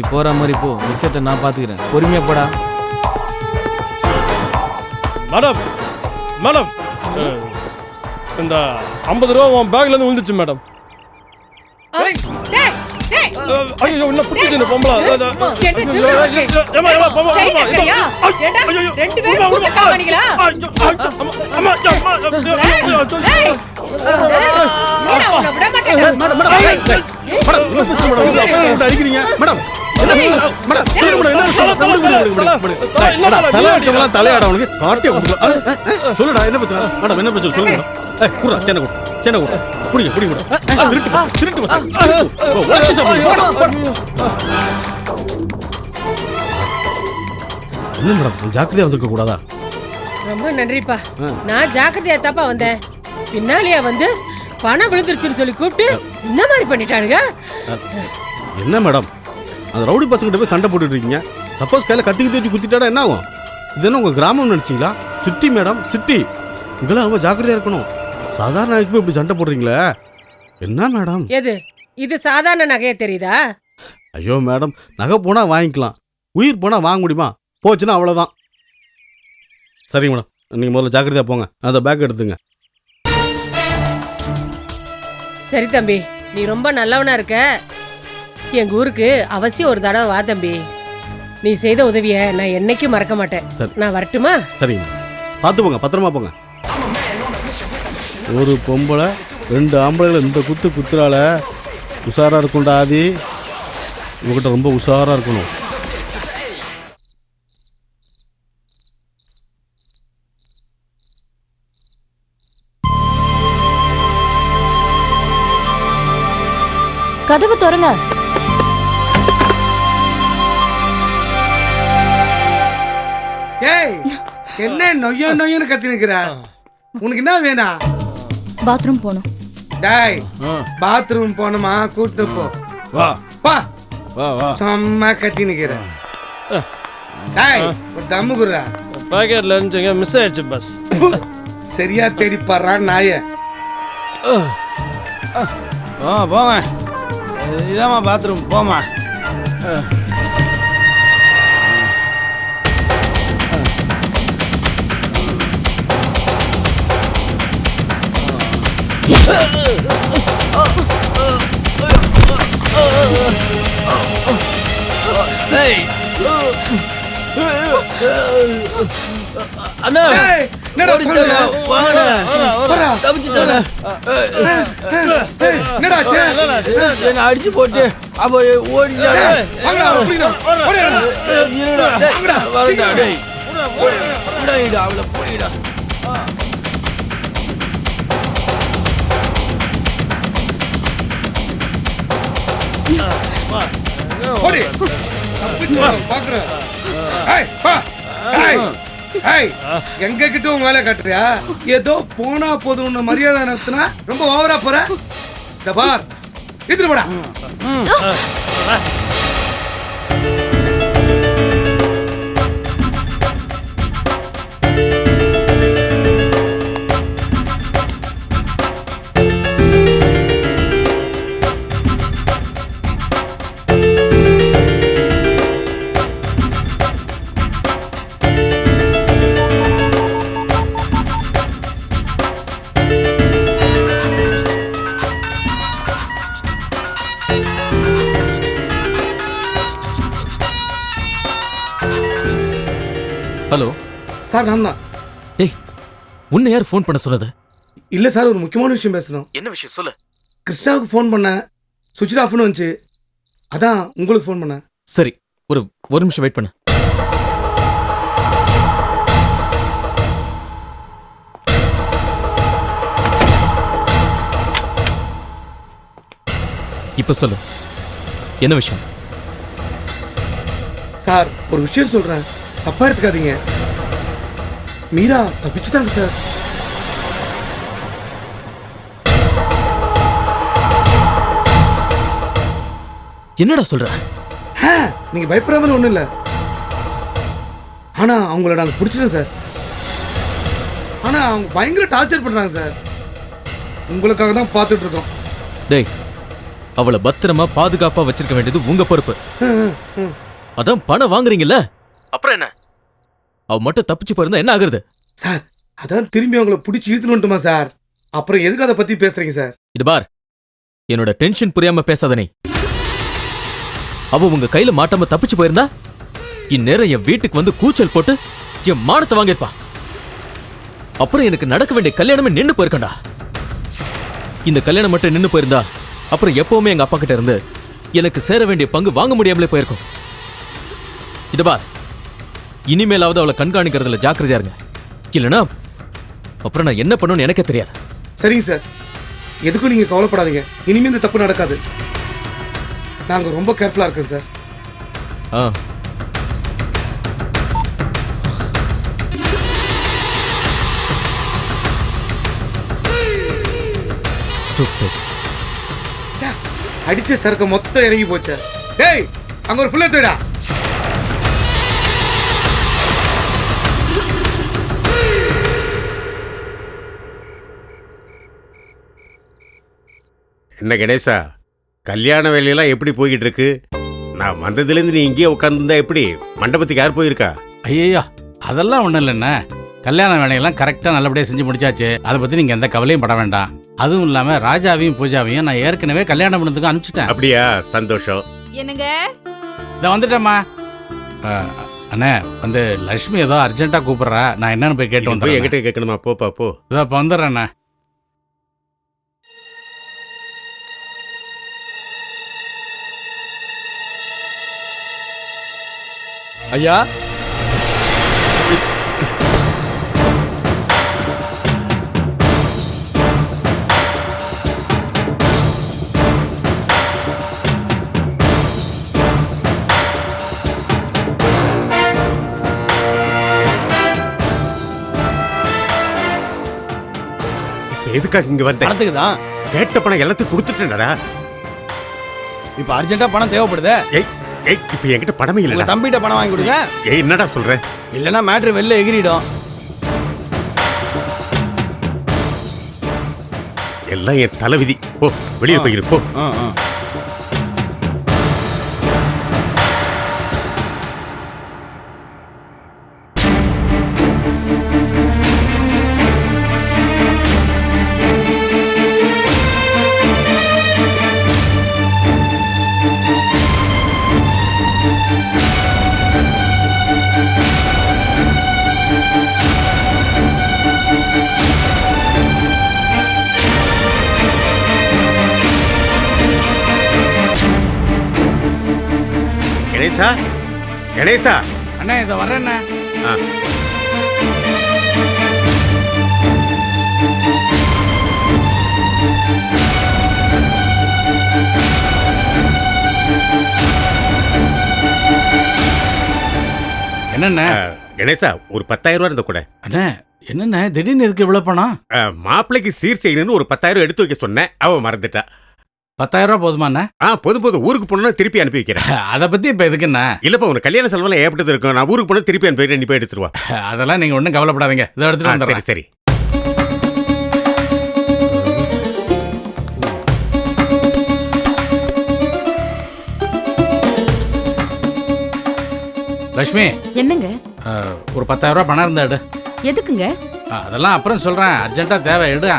நீ போற மாதிரி போ மிச்சத்தை நான் பாத்துக்கிறேன் பொறுமையா போடா மேடம் மேடம் இந்த ஐம்பது ரூபா உன் பேக்ல இருந்து விழுந்துச்சு மேடம் ஐயோ புடிச்சு இந்த பொம்பளை பொம்பளை? ஐயோ, ரெண்டு பேரும் காவணிகளா? அம்மா, அம்மா, அம்மா, அடிக்கிறீங்க மேடம் தலையாட உனக்கு காட்டிய சொல்லுடா என்ன பிரச்சனை மேடம் என்ன பிரச்சனை சொல்லுங்க மேடம் ஏய் குடுறா சேனை குடு சேனை குடு குடிங்க குடிங்க குடு திருட்டு என்ன மேடம் ஜாக்கிரதையா வந்திருக்க கூடாதா ரொம்ப நன்றிப்பா. நான் ஜாக்கிரதையா தாப்பா வந்தேன். பின்னாலேயே வந்து பணம் விழுந்துருச்சுன்னு சொல்லி கூப்பிட்டு இந்த மாதிரி பண்ணிட்டானுங்க. என்ன மேடம்? அந்த ரவுடி பசங்கிட்ட போய் சண்டை போட்டுட்டு இருக்கீங்க. சப்போஸ் கையில கட்டிக்கு தேய்ச்சி குத்திட்டாடா என்ன ஆகும்? இது என்ன உங்க கிராமம் நினைச்சீங்களா? City madam city. இங்கெல்லாம் ரொம்ப ஜாக்கிரதையா இருக்கணும். சாதாரண போய் இப்படி சண்டை போடுறீங்களே? என்ன மேடம் எது? இது சாதாரண நகையே தெரியுதா? ஐயோ மேடம் நகை போனா வாங்கிக்கலாம். உயிர் போனா வாங்க முடியுமா? போச்சுன்னா அவ்வளவுதான். சரிங்க மேடம் நீங்க முதல்ல ஜாக்கிரதையா போங்க. அந்த பேக் எடுத்துங்க. சரி தம்பி. நீ ரொம்ப நல்லவனா இருக்க. எங்க ஊருக்கு அவசியம் ஒரு தடவை வா தம்பி. நீ செய்த உதவிய நான் என்னைக்கும் மறக்க மாட்டேன். சரி. நான் வரட்டுமா? சரிங்க. பார்த்து போங்க பத்திரமா போங்க. ஒரு பொம்பளை ரெண்டு ஆம்பளைகளை இந்த குத்து குத்துறால உஷாரா இருக்கும்டா ஆதி. உங்ககிட்ட ரொம்ப உஷாரா இருக்கணும். கதவு திறங்க. ஏய் என்ன நொய்யோ நொய்யோன்னு கத்தி நிக்கிற உனக்கு என்ன வேணாம் பாத்ரூம் போகணும் டேய் பாத்ரூம் போனோமா கூட்டு போ. வா. பா. வா வா. சும்மா கத்தி நிக்கிற டேய் ஒரு தம்மு குடுறா. பாக்கெட்ல இருந்துச்சுங்க மிஸ் ஆயிடுச்சு பஸ் சரியா தேடி பாடுறான் நாய. ஆ. போங்க. இதாம்மா பாத்ரூம் போமா அண்ணா டேய் என்னடா சொல்ற வாங்கண்ணா போடா. தப்பிச்சுட்டானே என்னடா ஆச்சு என்ன அடிச்சு போட்டு அப்ப ஓடிட்டானே வாங்கடா புடிடா ஓடிடா இருடா டேய் வரடா டேய் புடிடா அவளை புடிடா போடி தப்பிச்சு எங்க கிட்ட உன் வேலை காட்டுறியா? ஏதோ போனா போதும் மரியாதை நடத்தினா ரொம்ப ஓவரா போற. இந்த பார். எடுத்துட்டு போடா. ஹலோ. சார் நான் தான். டேய் உன்னை யார் ஃபோன் பண்ண சொன்னது? இல்ல சார் ஒரு முக்கியமான விஷயம் பேசணும். என்ன விஷயம்? சொல்லு. கிருஷ்ணாவுக்கு ஃபோன் பண்ணேன். சுவிட்ச் ஆஃப்னு வந்துச்சு. அதான் உங்களுக்கு ஃபோன் பண்ணேன். சரி ஒரு ஒரு நிமிஷம் வெயிட் பண்ணு. இப்ப சொல்லு. என்ன விஷயம்? சார் ஒரு விஷயம் சொல்றேன். தப்பா எடுத்துக்காதீங்க. மீரா தப்பிச்சுட்டாங்க சார். என்னடா சொல்ற? நீங்க பயப்படாமல் ஒண்ணும் இல்ல. ஆனா அவங்கள நாங்க பிடிச்சிட்டோம் சார். ஆனா அவங்க பயங்கர டார்ச்சர் பண்றாங்க சார். உங்களுக்காக தான் பார்த்துட்டு இருக்கோம். டேய் அவளை பத்திரமா பாதுகாப்பா வச்சிருக்க வேண்டியது உங்க பொறுப்பு. அதான் பணம் வாங்குறீங்கல்ல? அப்புறம் என்ன? அவ மட்டும் தப்பிச்சு போயிருந்தா என்ன ஆகுறது? சார் அதான் திரும்பி அவங்கள பிடிச்சி இழுத்துன்னு வந்துட்டுமா சார்? அப்புறம் எதுக்கு அதை பத்தி பேசுறீங்க சார்? இது பார் என்னோட டென்ஷன் புரியாம பேசாத நீ. அவ உங்க கையில மாட்டாம தப்பிச்சு போயிருந்தா இந்நேரம் என் வீட்டுக்கு வந்து கூச்சல் போட்டு என் மானத்தை வாங்கியிருப்பா. அப்புறம் எனக்கு நடக்க வேண்டிய கல்யாணமே நின்னு போயிருக்கண்டா. இந்த கல்யாணம் மட்டும் நின்னு போயிருந்தா அப்புறம் எப்பவுமே எங்க அப்பா கிட்ட இருந்து எனக்கு சேர வேண்டிய பங்கு வாங்க முடியாமலே போயிருக்கும். இது பார் இனிமேலாவது அவளை கண்காணிக்கிறதுல ஜாக்கிரதையா இருங்க. இல்லனா அப்புறம் நான் என்ன பண்ணுன்னு எனக்கே தெரியாது. சரிங்க சார். எதுக்கும் நீங்க கவலைப்படாதீங்க. இனிமே இந்த தப்பு நடக்காது. நாங்க ரொம்ப கேர்ஃபுல்லா இருக்கோம் சார். ஆ. அடிச்ச சரக்கு மொத்தம் இறங்கி போச்சு. டேய் அங்க ஒரு ஃபுல் எடுத்துடா என்ன கணேசா கல்யாண வேலையெல்லாம் எப்படி போய்கிட்டு இருக்கு நான் வந்ததுலேருந்து நீ இங்கேயே உட்காந்துருந்தா எப்படி? மண்டபத்துக்கு யார் போயிருக்கா? ஐயோ அதெல்லாம் ஒன்றும் இல்லைண்ணே. கல்யாண வேலையெல்லாம் கரெக்டாக நல்லபடியாக செஞ்சு முடிச்சாச்சு. அதை பற்றி நீங்கள் எந்த கவலையும் பட வேண்டாம். அதுவும் இல்லாமல் ராஜாவையும் பூஜாவையும் நான் ஏற்கனவே கல்யாணம் பண்ணதுக்கு அனுப்பிச்சிட்டேன். அப்படியா? சந்தோஷம். என்னங்க? இதை வந்துட்டேம்மா. அண்ணே வந்து லக்ஷ்மி ஏதோ அர்ஜென்ட்டாக கூப்பிட்றா. நான் என்னன்னு போய் கேட்டு வந்துடுறேன் என்கிட்ட கேட்கணுமா? போப்பா போ இதோ இப்போ வந்துடுறேண்ணே ஐயா எதுக்காக இங்க வந்த? பணத்துக்கு தான் கேட்ட பணம் எல்லாத்தையும் கொடுத்துட்டேன்டா. இப்ப அர்ஜென்ட்டா பணம் தேவைப்படுதே? ஏய் ஏய் இப்ப என்கிட்ட பணமே உங்க இல்லடா தம்பிகிட்ட பணம் வாங்கி கொடுங்க ஏய் என்னடா சொல்ற? இல்லைன்னா மேட்ரு வெளில எகிரிடும். எல்லாம் என் தலைவிதி போ வெளியே போயிரு போ. ஆ ஆ. கணேசா? கணேசா? அண்ணே இதை வரேண்ணே ஆ. என்னண்ணே? கணேசா ஒரு பத்தாயிரம் ரூபாய் இருந்த கூட அண்ணே என்னண்ணே? திடீர்னு எதுக்கு இவ்வளோ பணம்? மாப்பிள்ளைக்கு சீர் செய்யணும்னு ஒரு பத்தாயிரம் எடுத்து வைக்க சொன்னேன். அவ மறந்துட்டா. பத்தாயிரம் ரூபா போதுமாண்ணே ஆ போதும் போதும் ஊருக்கு போனா திருப்பி அனுப்பி வைக்கிறேன். அதை பற்றி இப்போ எதுக்குண்ணே இல்லப்பா உனக்கு கல்யாண செலவெல்லாம் ஏற்பட்டது இருக்கும் நான் ஊருக்கு போனா திருப்பி அனுப்பி வைக்கிறேன், நீ போய் எடுத்துருவா அதெல்லாம் நீங்கள் ஒன்றும் கவலைப்படாதீங்க. இதை ஆ, எடுத்துகிட்டு சரி வந்துடுறேன். சரி. லக்ஷ்மி என்னங்க? ஆ, ஒரு பத்தாயிரம் ரூபா பணம் இருந்தா எடு. எதுக்குங்க? ஆ, அதெல்லாம் அப்புறம் சொல்கிறேன் அர்ஜென்ட்டாக தேவை எடு.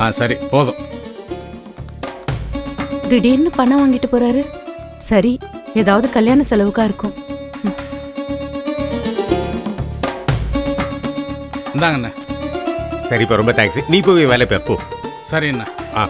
ஆ சரி போதும். திடீர்னு பணம் வாங்கிட்டு போறாரு. சரி ஏதாவது கல்யாண செலவுக்கா இருக்கும். இந்தாங்கண்ணே. சரிப்பா ரொம்ப தேங்க்ஸ் நீ போய் வேலை போய் போ. சரிண்ணே. ஆ.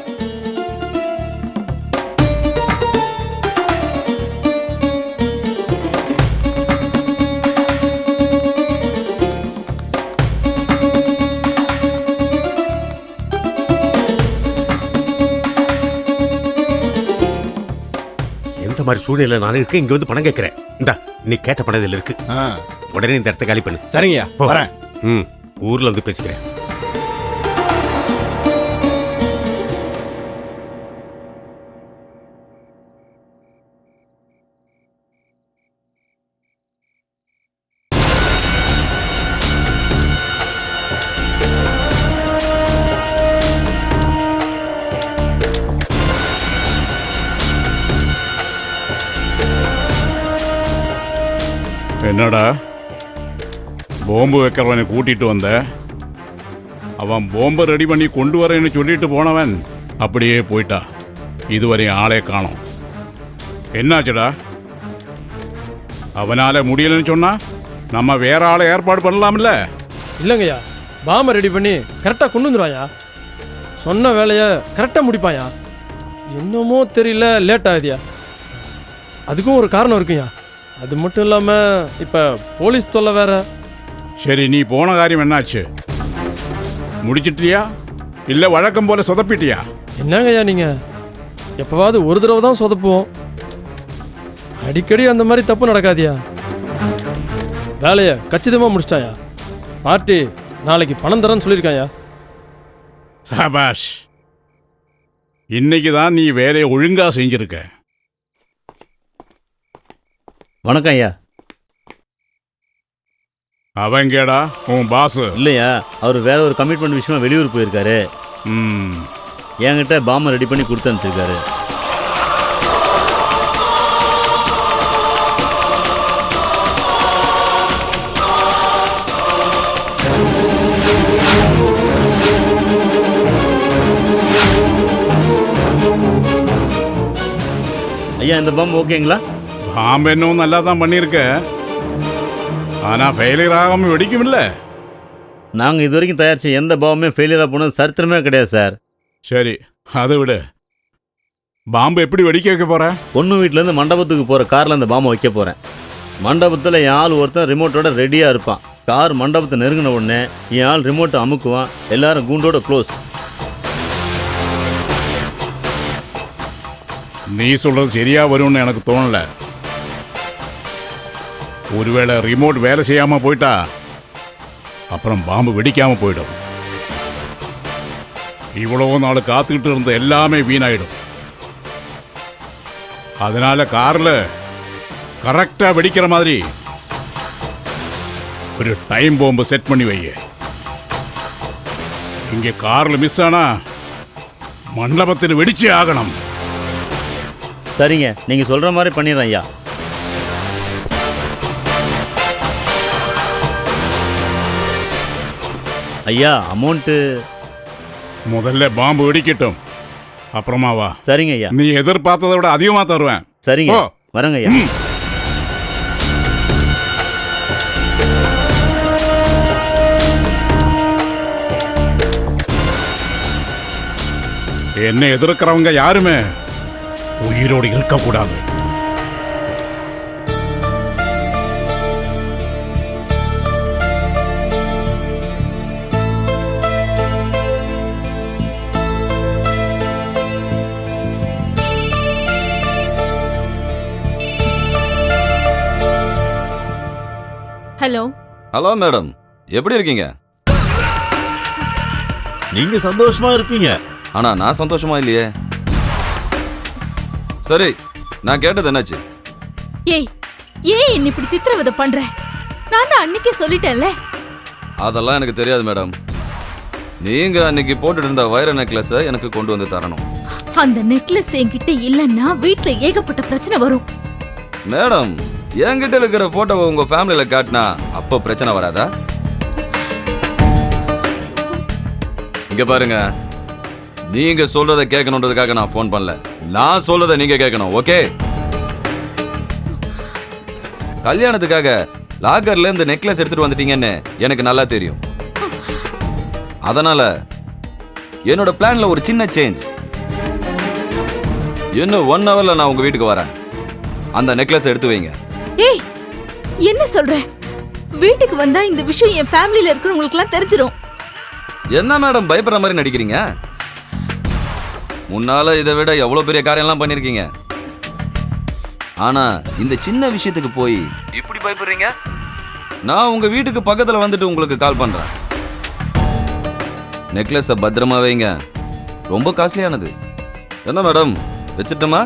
மாதிரி சூழ்நிலை நான் இருக்கேன். இங்க வந்து பணம் கேட்கிறேன். இந்தா நீ கேட்ட பணம் இதுல இருக்கு. உடனே இந்த இடத்த காலி பண்ணு. சரிங்கய்யா. வரேன். ம் ஊர்ல வந்து பேசிக்கிறேன். பாம்பு வைக்கிறவனை கூட்டிட்டு வந்த அவன் பாம்பை ரெடி பண்ணி கொண்டு வரேன்னு சொல்லிட்டு போனவன் அப்படியே போயிட்டா இதுவரை ஆளே காணோம் என்னாச்சுடா அவனால் முடியலன்னு சொன்னா நம்ம வேற ஆளை ஏற்பாடு பண்ணலாம்ல இல்லைங்கய்யா பாம்பை ரெடி பண்ணி கரெக்டாக கொண்டு வந்துடுவாயா சொன்ன வேலையை கரெக்டாக முடிப்பாயா என்னமோ தெரியல லேட் ஆகுதியா அதுக்கும் ஒரு காரணம் இருக்குயா அது மட்டும் இல்லாமல் இப்போ போலீஸ் தொல்லை வேற சரி நீ போன காரியம் என்னாச்சு? முடிச்சிட்டியா? இல்ல வழக்கம் போல சொதப்பிட்டியா? என்னங்கய்யா நீங்கள் எப்போவாவது ஒரு தடவை தான் சொதப்புவோம். அடிக்கடி அந்த மாதிரி தப்பு நடக்காதியா? வேலையை கச்சிதமாக முடிச்சிட்டாயா? பார்ட்டி நாளைக்கு பணம் தரேன்னு சொல்லியிருக்காயா? சபாஷ் இன்னைக்கு தான் நீ வேலையை ஒழுங்கா செஞ்சிருக்க. வணக்கம் ஐயா. அவங்கடா உன் பாஸ் இல்லையா? அவர் வேற ஒரு கமிட்மெண்ட் விஷயமா வெளியூர் போயிருக்காரு. ம். என்கிட்ட பாம்பை ரெடி பண்ணி கொடுத்து அனுப்பிச்சிருக்காரு. ஐயா இந்த பாம்பு ஓகேங்களா பாம்பு என்னவும் நல்லா தான் பண்ணியிருக்க. ஆனா ஃபெயிலியர் ஆகாம வெடிக்கும்ல. நாங்கள் இது வரைக்கும் தயாரிச்ச எந்த பாம்புமே ஃபெயிலியராக போனது சரித்திரமே கிடையாது சார். சரி அதை விடு. பாம்பு எப்படி வெடிக்க வைக்க போற? பொண்ணு வீட்டிலேருந்து மண்டபத்துக்கு போகிற காரில் அந்த பாம்பை வைக்க போகிறேன் மண்டபத்தில் என் ஆள் ஒருத்தன் ரிமோட்டோட ரெடியாக இருப்பான். கார் மண்டபத்தை நெருங்கின உடனே என் ஆள் ரிமோட்டை அமுக்குவான். எல்லாரும் கூண்டோட க்ளோஸ் நீ சொல்றது சரியா வரும்னு எனக்கு தோணல. ஒருவேளை ரிமோட் வேலை செய்யாமல் போயிட்டா அப்புறம் பாம்பு வெடிக்காமல் போயிடும். இவ்வளவு நாள் காத்துக்கிட்டு இருந்த எல்லாமே வீணாயிடும். அதனால காரில் கரெக்டாக வெடிக்கிற மாதிரி ஒரு டைம் பாம்பு செட் பண்ணி வை இங்கே காரில் மிஸ் ஆனால் மண்டபத்தில் வெடிச்சே ஆகணும். சரிங்க நீங்கள் சொல்கிற மாதிரி பண்ணிடுறேன் ஐயா. ஐயா அமௌண்ட்டு முதல்ல பாம்பு வெடிக்கட்டும். அப்புறமா வா. சரிங்க ஐயா. நீ எதிர்பார்த்ததை விட அதிகமா தருவேன். சரிங்க ஓ. வரேங்க ஐயா. என்ன எதிர்க்கிறவங்க யாருமே உயிரோடு இருக்கக்கூடாது. ஹலோ ஹலோ மேடம் எப்படி இருக்கீங்க? நீங்க சந்தோஷமா இருப்பீங்க. ஆனா நான் சந்தோஷமா இல்லையே. சரி நான் கேட்டது என்னாச்சு? ஏய் ஏன் என்ன இப்படி சித்திரவதை பண்ற? நான் தான் அன்னைக்கே சொல்லிட்டேன்ல. அதெல்லாம் எனக்கு தெரியாது மேடம் நீங்க அன்னைக்கு போட்டுட்டு இருந்த வைர நெக்லஸை எனக்கு கொண்டு வந்து தரணும். அந்த நெக்லஸ் என்கிட்ட இல்லன்னா வீட்ல ஏகப்பட்ட பிரச்சனை வரும். மேடம் என்கிட்ட இருக்கிற போட்டோவை உங்க ஃபேமிலியில காட்டினா அப்போ பிரச்சனை வராதா? இங்க பாருங்க. நீங்க சொல்றத கேட்கணுன்றதுக்காக நான் ஃபோன் பண்ணல. நான் சொல்றத நீங்க கேட்கணும் ஓகே கல்யாணத்துக்காக லாக்கர்ல இந்த நெக்லஸ் எடுத்துட்டு வந்துட்டீங்கன்னு எனக்கு நல்லா தெரியும். அதனால என்னோட பிளான்ல ஒரு சின்ன சேஞ்ச் இன்னும் ஒன் ஹவர்ல நான் உங்க வீட்டுக்கு வரேன். அந்த நெக்லஸ் எடுத்து வைங்க. ஏய் என்ன சொல்ற? வீட்டுக்கு வந்தா இந்த விஷயம் என் ஃபேமிலில இருக்கிறவங்களுக்குலாம் தெரிஞ்சிரும். என்ன மேடம் பயப்படுற மாதிரி நடிக்கிறீங்க? முன்னால இதை விட எவ்வளவு பெரிய காரியம்லாம் பண்ணிருக்கீங்க? ஆனா இந்த சின்ன விஷயத்துக்கு போய் இப்படி பயப்படுறீங்க? நான் உங்க வீட்டுக்கு பக்கத்துல வந்துட்டு உங்களுக்கு கால் பண்றேன். நெக்லஸை பத்திரமா வைங்க. ரொம்ப காஸ்ட்லியானது. என்ன மேடம் வச்சிட்டுமா?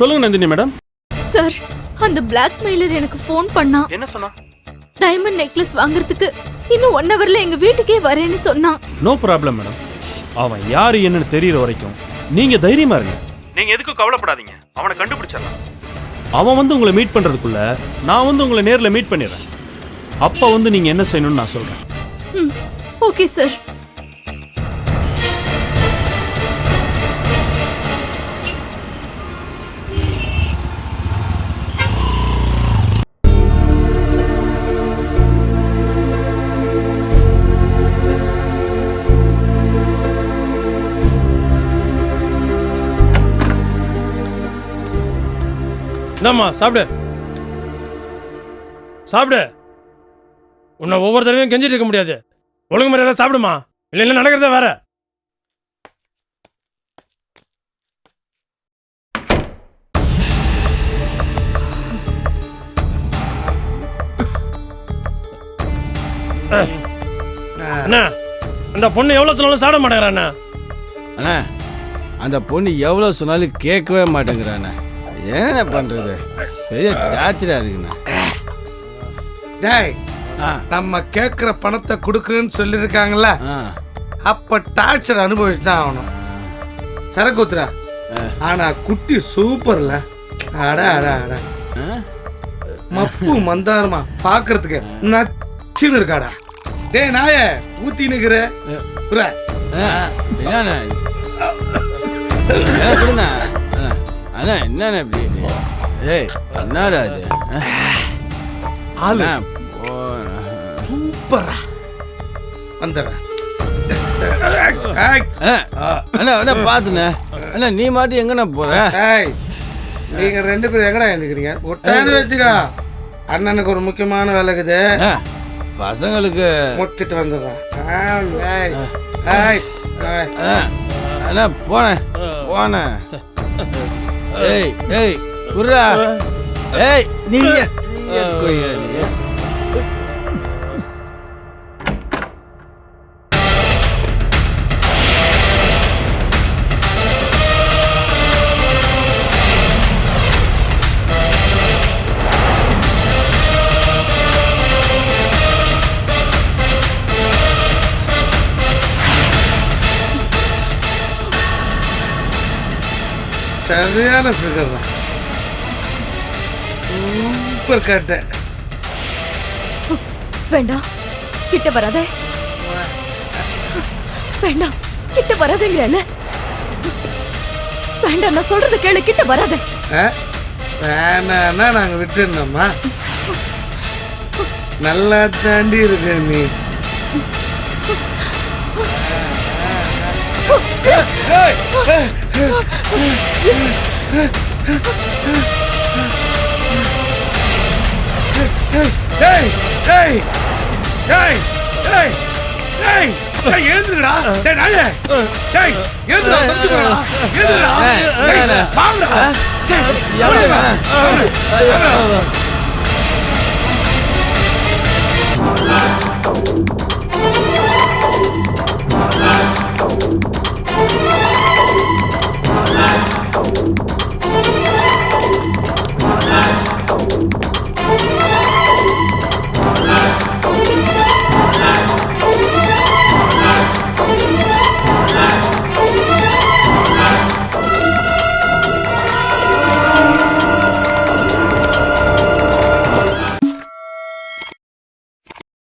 சொல்லுங்க நந்தினி மேடம். சார் அந்த பிளாக்மெயிலர் எனக்கு ஃபோன் பண்ணான் என்ன சொன்னா? டைமண்ட் நெக்லஸ் வாங்குறதுக்கு இன்னும் ஒன் ஹவர்ல எங்க வீட்டுக்கே வரேன்னு சொன்னான். நோ ப்ராப்ளம் மேடம் அவன் யாரு என்னன்னு தெரியற வரைக்கும் நீங்க தைரியமா இருங்க. நீங்க எதுக்கும் கவலைப்படாதீங்க. அவனை கண்டுபிடிச்சிடலாம். அவன் வந்து உங்களை மீட் பண்றதுக்குள்ள நான் வந்து உங்களை நேர்ல மீட் பண்ணிடுறேன். அப்ப வந்து நீங்க என்ன செய்யணும்னு நான் சொல்றேன். ம். Okay sir. என்னம்மா சாப்பிடு. சாப்பிடு. உன்னை ஒவ்வொரு தடவையும் கெஞ்சிட்டு இருக்க முடியாது. ஒழுங்கு மாதிரி சாப்பிடுமா? இல்லை இல்லை நடக்கிறதே வேற. அண்ணா அந்த பொண்ணு எவ்வளோ சொன்னாலும் சாப்பிட மாட்டேங்கிறா அண்ணா அந்த பொண்ணு எவ்வளோ சொன்னாலும் கேட்கவே மாட்டேங்கிறாண்ணே. என்ன பண்ணுறது பெரிய டார்ச்சராக இருக்குண்ணா. டேய். நம்ம கேட்குற பணத்தை கொடுக்குறேன்னு சொல்லியிருக்காங்கல்ல ஆ. அப்ப டார்ச்சர் அனுபவிச்சு தான் ஆகணும். சரக்கு ஊத்துறா ஆனா குட்டி சூப்பர்ல. அட அட அட? மப்பு மந்தாரமா பாக்குறதுக்கு நச்சுன்னு இருக்காடா. டேய் நாயே ஊத்தி நிக்கிற. புறா. என்ன கொடுண்ணா? அண்ணா, என்னண்ணே இப்படி? ஏய் என்னடா இது? ஆளு. சூப்பரா வந்துடுறேன் அண்ணா, அண்ணா பாத்துண்ணே. அண்ணா நீ மாட்டி எங்கண்ணா போற? நீங்க ரெண்டு பேரும் எங்கடா எழுந்துக்கிறீங்க ஒட்டாந்து வச்சுக்கா. அண்ணனுக்கு ஒரு முக்கியமான வேலை இருக்குது. பசங்களுக்கு முடிச்சிட்டு வந்துடுறேன் அண்ணா போனேன் போனேன் ஏய் ஏய் குர்ரா ஏய் கொய்யா நீ சரியான ஃபிகர் தான். சூப்பர் கட்டை வேண்டாம் கிட்ட வராத. வேண்டாம் கிட்ட வராதங்கிறல வேண்டாம் நான் சொல்றது கேளு கிட்ட வராத? வேணான்னா நாங்க விட்டுருந்தோம்மா நல்லா தாண்டி இருக்க நீ. ஏய் ஏய் ஏய் ஏய் ஏய் ஏய் எழுந்துடா டேய் நாயே டேய் எழுந்துடா தப்பிச்சுடா எழுந்துடா ஏய் வாங்கடா டேய் எவ்வளவு? வாங்கடா.